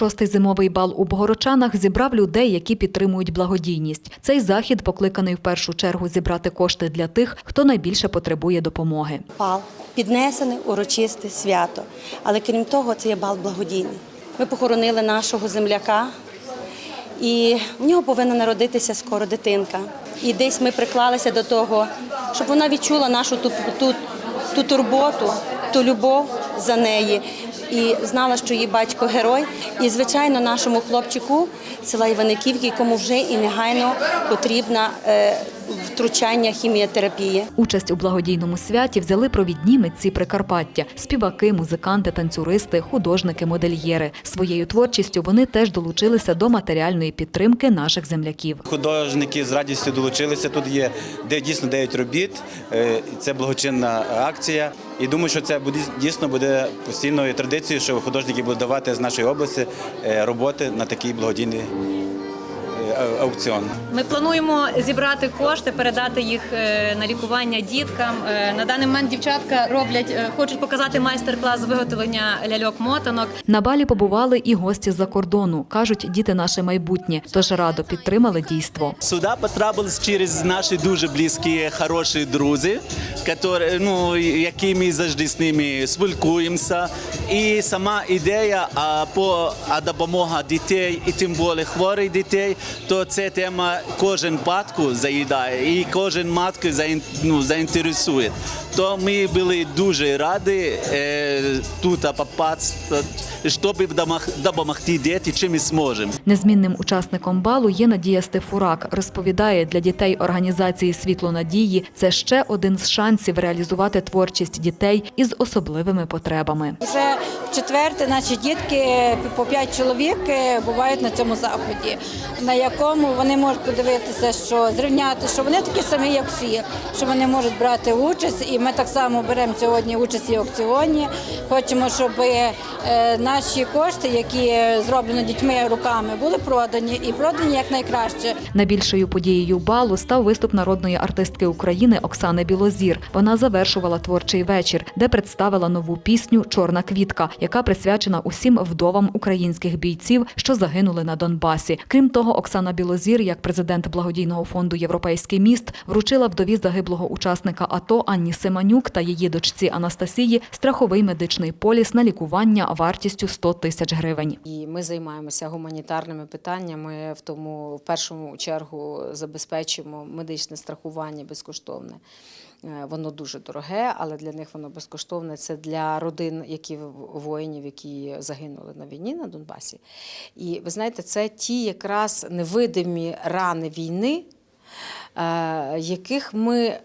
36-й зимовий бал у Богородчанах зібрав людей, які підтримують благодійність. Цей захід покликаний в першу чергу зібрати кошти для тих, хто найбільше потребує допомоги. Бал піднесене урочисте свято. Але крім того, це є бал благодійний. Ми похоронили нашого земляка, і в нього повинна народитися скоро дитинка. І десь ми приклалися до того, щоб вона відчула нашу ту, ту, ту турботу, ту любов за неї. І знала, що її батько герой. І, звичайно, нашому хлопчику села Іваниківки, якому вже і негайно потрібна е, втручання хіміотерапії. Участь у благодійному святі взяли провідні митці Прикарпаття: співаки, музиканти, танцюристи, художники, модельєри. Своєю творчістю вони теж долучилися до матеріальної підтримки наших земляків. Художники з радістю долучилися. Тут є де дійсно 9 робіт. Е, Це благочинна акція. І думаю, що це буде дійсно буде постійною традицією, що художники будуть давати з нашої області е, роботи на такий благодійний аукціон. Ми плануємо зібрати кошти, передати їх е, на лікування діткам. Е, На даний момент дівчатка роблять, е, хочуть показати майстер-клас з виготовлення ляльок-мотанок. На балі побували і гості з-за кордону. кажуть, діти наше майбутнє, тож радо підтримали дійство. Сюди потрапили через наші дуже близькі, хороші друзі, які, ну, які ми завжди з ними спілкуємося. І сама ідея а, по а допомога дітей, і тим більше хворих дітей, то ця тема кожен батько заїдає і кожен матку ну, заінтересує. То ми були дуже раді е, тут попасти, щоб допомогти дітям, чим ми зможемо. Незмінним учасником балу є Надія Стефурак. Розповідає, для дітей організації Світло надії це ще один з шансів реалізувати творчість дітей із особливими потребами. Вже в четверте наші дітки по п'ять чоловік е, бувають на цьому заході, на якому вони можуть подивитися, що зрівняти, що вони такі самі, як всі, що вони можуть брати участь. І ми так само беремо сьогодні участь в аукціоні. Хочемо, щоб е, наші кошти, які зроблені дітьми руками, були продані і продані як найкраще. Найбільшою подією балу став виступ народної артистки України Оксани Білозір. Вона завершувала творчий вечір, де представила нову пісню Чорна квітка, яка присвячена усім вдовам українських бійців, що загинули на Донбасі. Крім того, Оксана Білозір, як президент благодійного фонду Європейський міст, вручила вдові загиблого учасника АТО Анні Семанюк та її дочці Анастасії страховий медичний поліс на лікування вартістю 100 тисяч гривень. І ми займаємося гуманітарними питаннями, в тому в першу чергу забезпечуємо медичне страхування безкоштовне. Е, Воно дуже дороге, але для них воно безкоштовне. Це для родин, які воїнів, які загинули на війні на Донбасі. І ви знаєте, це ті якраз невидимі рани війни, е, яких ми е,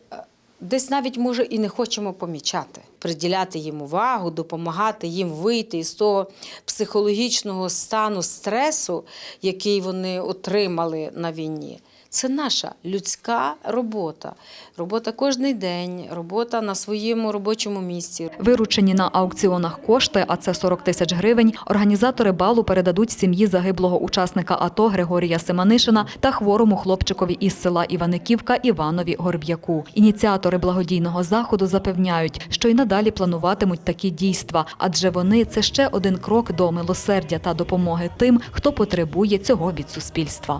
десь навіть може і не хочемо помічати, приділяти їм увагу, допомагати їм вийти із того психологічного стану стресу, який вони отримали на війні. Це наша людська робота. Робота кожний день, робота на своєму робочому місці. Виручені на аукціонах кошти, а це 40 тисяч гривень, організатори балу передадуть сім'ї загиблого учасника АТО Григорія Семанишина та хворому хлопчикові із села Іваниківка Іванові Горб'яку. Ініціатори благодійного заходу запевняють, що й надалі плануватимуть такі дійства, адже вони це ще один крок до милосердя та допомоги тим, хто потребує цього від суспільства.